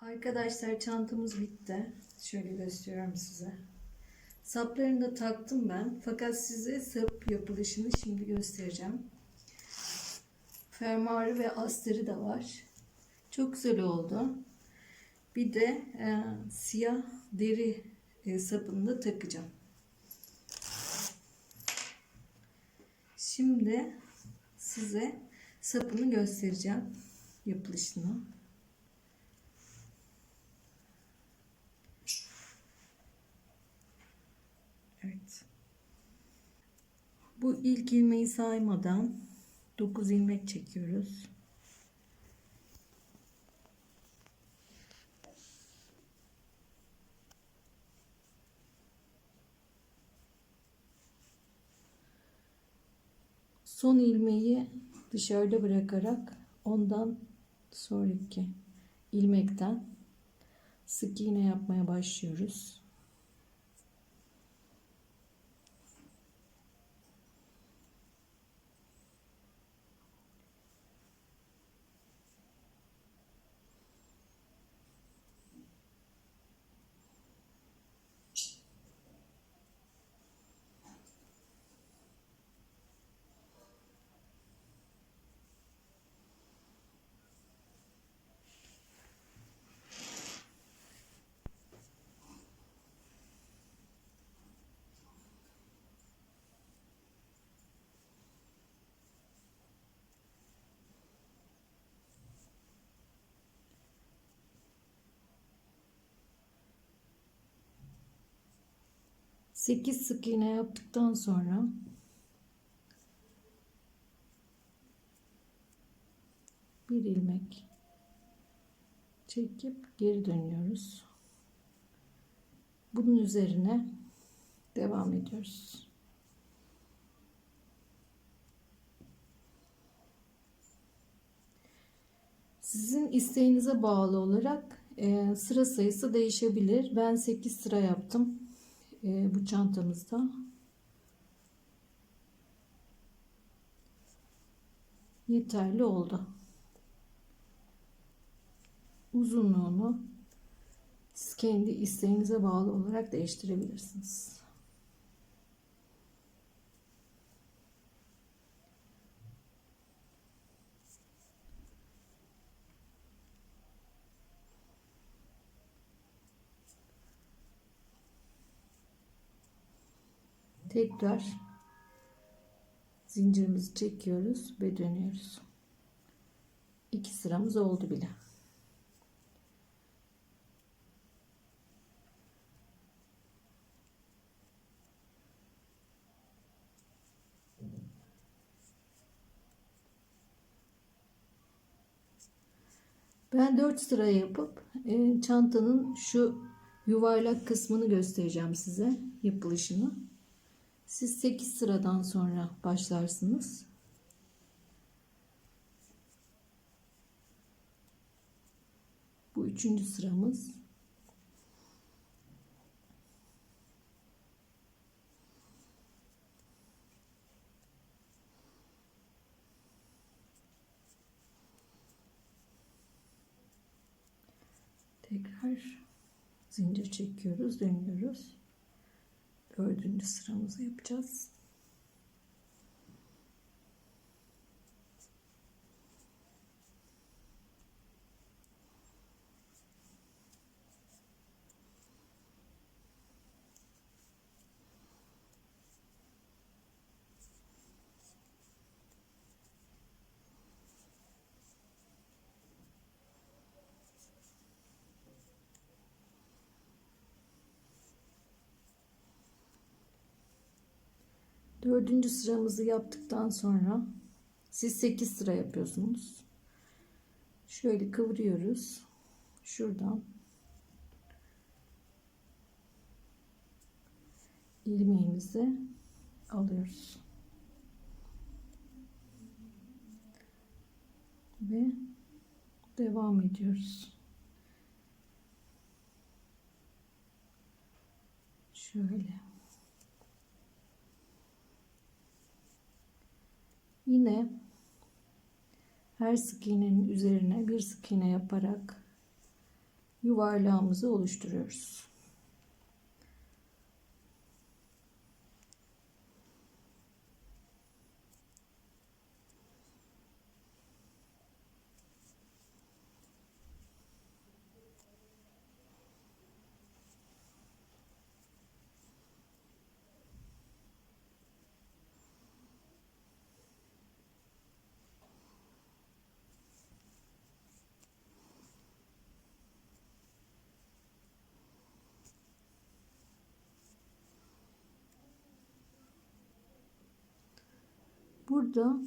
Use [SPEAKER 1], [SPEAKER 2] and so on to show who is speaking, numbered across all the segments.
[SPEAKER 1] Arkadaşlar çantamız bitti. Şöyle gösteriyorum size. Saplarını da taktım ben. Fakat size sap yapılışını şimdi göstereceğim. Fermuarı ve asteri de var. Çok güzel oldu. Bir de e, siyah deri e, sapını da takacağım. Şimdi size sapını göstereceğim. Yapılışını. Evet. Bu ilk ilmeği saymadan 9 ilmek çekiyoruz. Son ilmeği dışarıda bırakarak ondan sonraki ilmekten sık iğne yapmaya başlıyoruz. Sekiz sık iğne yaptıktan sonra bir ilmek çekip geri dönüyoruz. Bunun üzerine devam ediyoruz. Sizin isteğinize bağlı olarak e, sıra sayısı değişebilir. Ben 8 sıra yaptım e, bu çantamızda. Yeterli oldu. Uzunluğunu siz kendi isteğinize bağlı olarak değiştirebilirsiniz. Tekrar zincirimizi çekiyoruz ve dönüyoruz. İki sıramız oldu bile. Ben 4 sıra yapıp e, çantanın şu yuvarlak kısmını göstereceğim size yapılışını. Siz 8 sıradan sonra başlarsınız. Bu üçüncü sıramız. Tekrar zincir çekiyoruz, dönüyoruz. Dördüncü sıramızı yapacağız. Dördüncü sıramızı yaptıktan sonra siz 8 sıra yapıyorsunuz. Şöyle kıvırıyoruz. Şuradan ilmeğimizi alıyoruz. Ve devam ediyoruz. Şöyle. Yine her sık iğnenin üzerine bir sık iğne yaparak yuvarlağımızı oluşturuyoruz. Burada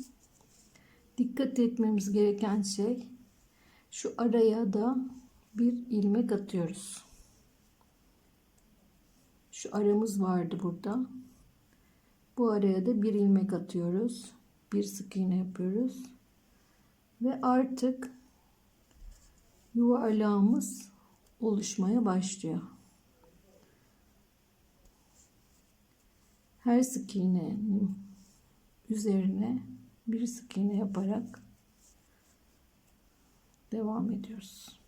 [SPEAKER 1] dikkat etmemiz gereken şey şu araya da bir ilmek atıyoruz. Şu aramız vardı burada. Bu araya da bir ilmek atıyoruz. Bir sık iğne yapıyoruz. Ve artık yuvarlağımız oluşmaya başlıyor. Her sık iğnenin üzerine bir sık iğne yaparak devam ediyoruz.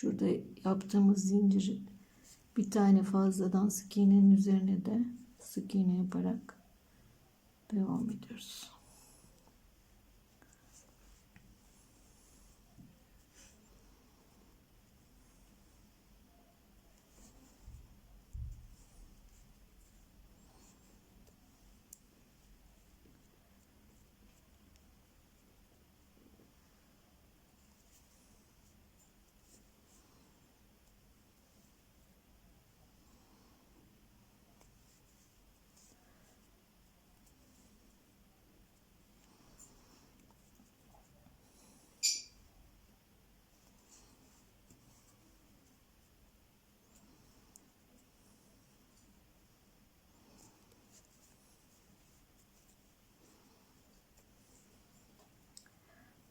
[SPEAKER 1] Şurada yaptığımız zincir bir tane fazladan sık iğnenin üzerine de sık iğne yaparak devam ediyoruz.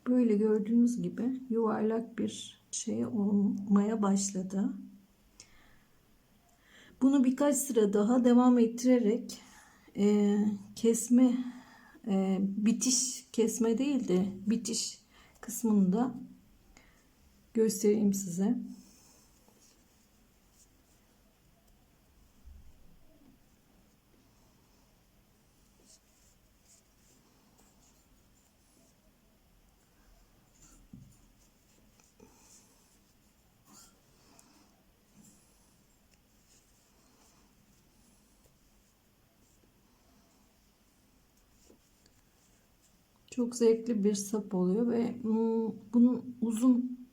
[SPEAKER 1] Böyle gördüğünüz gibi yuvarlak bir şey olmaya başladı. Bunu birkaç sıra daha devam ettirerek e, kesme e, bitiş kesme değil de bitiş kısmında göstereyim size. Çok zevkli bir sap oluyor ve hmm, bunun uzun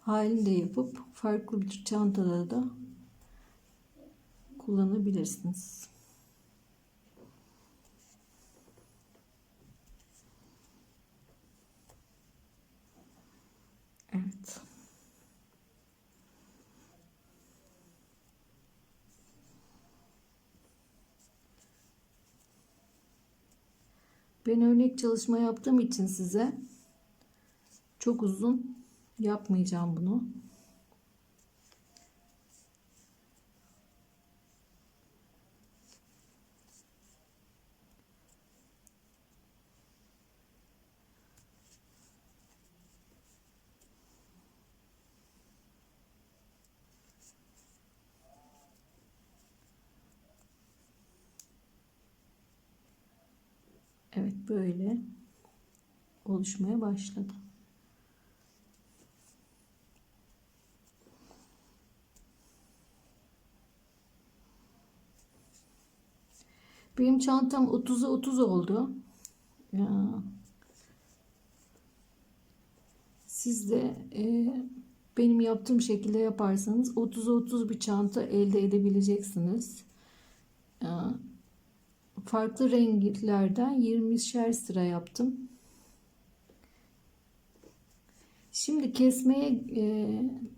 [SPEAKER 1] halini de yapıp farklı bir çantada da kullanabilirsiniz. Evet. Ben örnek çalışma yaptığım için size çok uzun yapmayacağım bunu. Evet böyle oluşmaya başladı. Benim çantam 30'a 30 oldu. Ya. Siz de e, benim yaptığım şekilde yaparsanız 30'a 30 bir çanta elde edebileceksiniz. Ya farklı renklerden 20'şer sıra yaptım. Şimdi kesmeye e,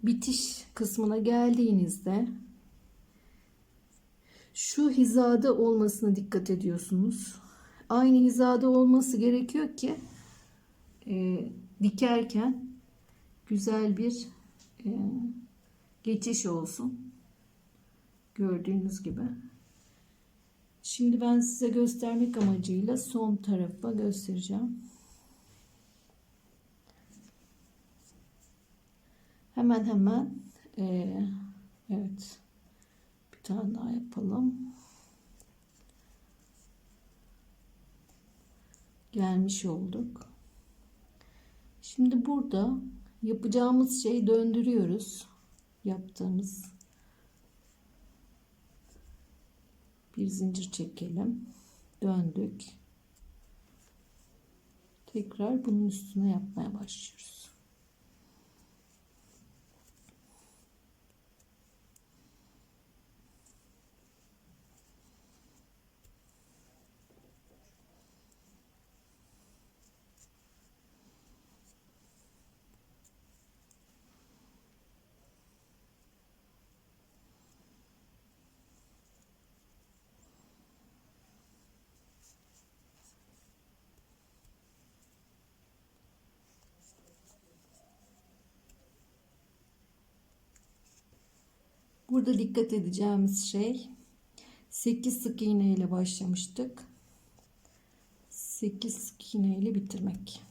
[SPEAKER 1] bitiş kısmına geldiğinizde şu hizada olmasına dikkat ediyorsunuz. aynı hizada olması gerekiyor ki e, dikerken güzel bir e, geçiş olsun. Gördüğünüz gibi. Şimdi ben size göstermek amacıyla son tarafa göstereceğim. Hemen hemen e, evet bir tane daha yapalım. Gelmiş olduk. Şimdi burada yapacağımız şeyi döndürüyoruz. Yaptığımız bir zincir çekelim. Döndük. Tekrar bunun üstüne yapmaya başlıyoruz. Burada dikkat edeceğimiz şey 8 sık iğne ile başlamıştık. 8 sık iğne ile bitirmek.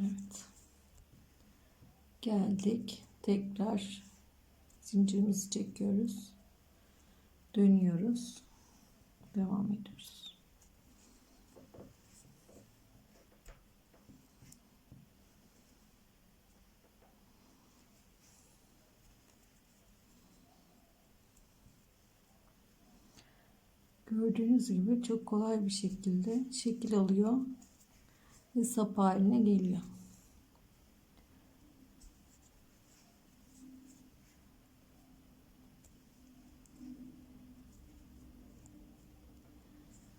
[SPEAKER 1] Evet. Geldik. Tekrar zincirimizi çekiyoruz dönüyoruz. Devam ediyoruz. Gördüğünüz gibi çok kolay bir şekilde şekil alıyor ve sap haline geliyor.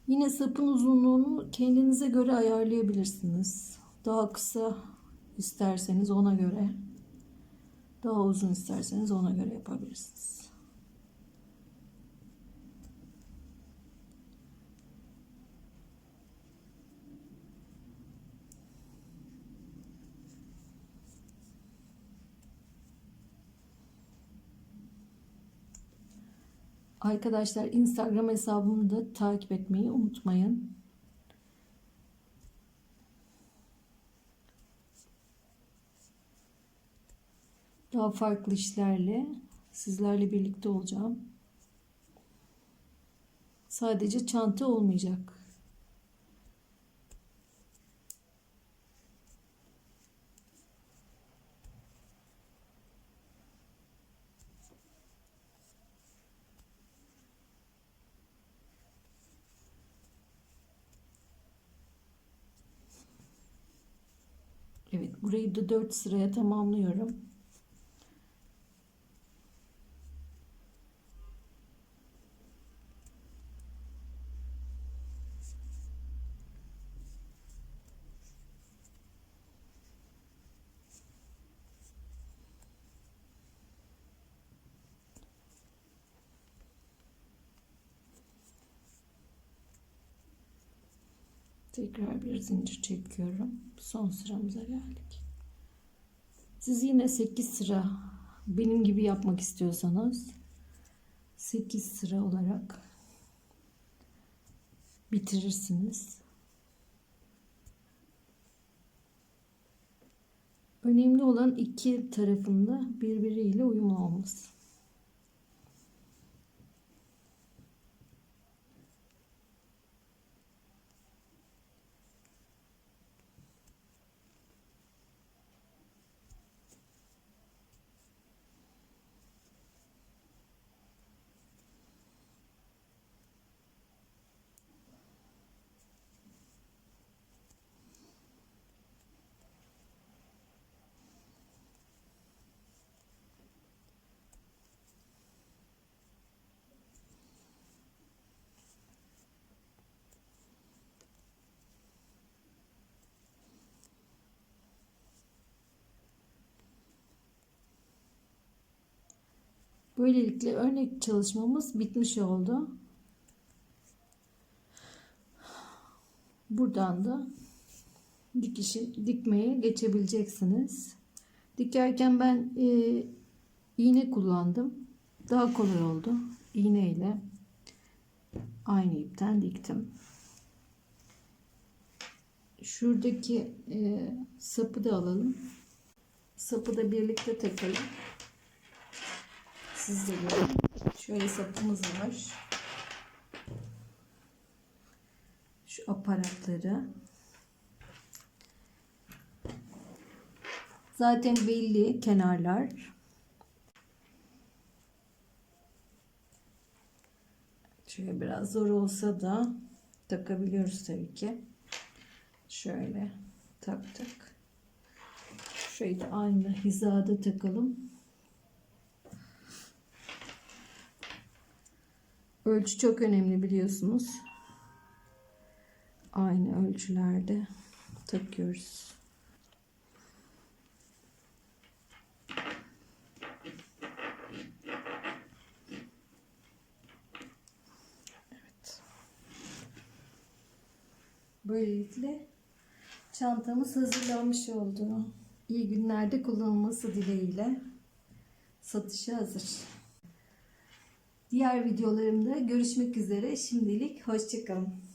[SPEAKER 1] Yine sapın uzunluğunu kendinize göre ayarlayabilirsiniz. Daha kısa isterseniz ona göre, daha uzun isterseniz ona göre yapabilirsiniz. Arkadaşlar Instagram hesabımı da takip etmeyi unutmayın. Daha farklı işlerle sizlerle birlikte olacağım. Sadece çanta olmayacak. Evet burayı da 4 sıraya tamamlıyorum. Tekrar bir zincir çekiyorum. Son sıramıza geldik. Siz yine 8 sıra benim gibi yapmak istiyorsanız 8 sıra olarak bitirirsiniz. Önemli olan iki tarafında birbiriyle uyumlu olması. Böylelikle örnek çalışmamız bitmiş oldu. Buradan da dikişi dikmeye geçebileceksiniz. Dikerken ben e, iğne kullandım. Daha kolay oldu. İğne ile aynı ipten diktim. Şuradaki e, sapı da alalım. Sapı da birlikte takalım. Siz de görün. Şöyle sapımız var. Şu aparatları. Zaten belli kenarlar. Şöyle biraz zor olsa da takabiliyoruz tabii ki. Şöyle taktık. Şöyle aynı hizada takalım. Ölçü çok önemli biliyorsunuz. Aynı ölçülerde takıyoruz. Evet. Böylelikle çantamız hazırlanmış oldu. İyi günlerde kullanılması dileğiyle satışa hazır. Diğer videolarımda görüşmek üzere. Şimdilik hoşçakalın.